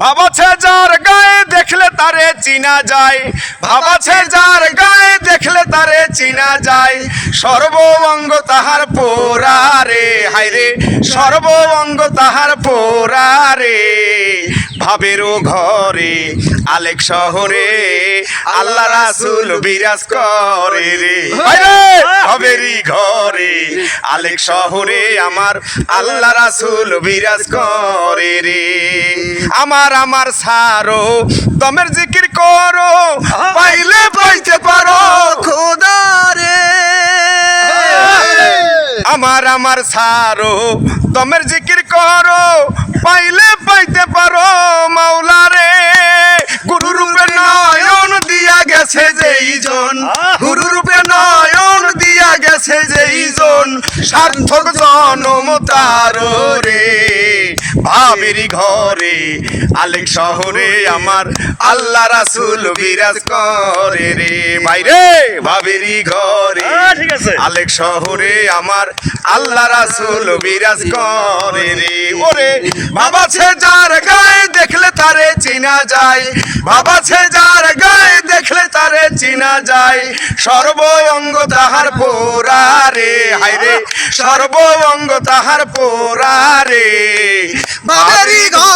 ভাবাছে যার গায়ে দেখলে তারে চিনা যায়। ভাবাছে যার গায়ে দেখলে তারে চিনা যায়। সর্ব অঙ্গ তাহার পোরারে হায়রে সর্ব অঙ্গ তাহার পোরারে ভাবেরও ঘরে, আলেক শহরে, আল্লাহ রাসুল বিরাজ করে রে। ভাবেরই ঘরে, আলেক শহরে আমার আল্লাহ রাসুল বিরাজ করে রে। আমার আমার সারো দমের জিকির করো পাইলে পাইতে পারো। খোদারে। আমার আমার সারো দমের জিকির করো পাইলে পাইতে পারো মাওলারে। গুরু রূপে নয়ন দিয়া গেছে যেই জন গুরু রূপে নয়ন দিয়া গেছে যেই জন সার্থক জনম তার রে ভাবেরি ঘরে আলেক শহরে আমার আল্লাহ রাসুল বিরাজ করে রে ভাইরে ভাবেরি ঘরে হ্যাঁ, ঠিক আছে। আলেক শহরে আমার আল্লাহ রাসুল বিরাজ করে রে ওরে বাবা ছে যার গায়ে দেখলে তারে চিনা যায় বাবা ছে যার গায়ে দেখলে তারে চিনা যায় সর্ব অঙ্গ তাহার পোরারে হায়রে সর্ব অঙ্গ তাহার পোরারে রে। বাড়ি আলেক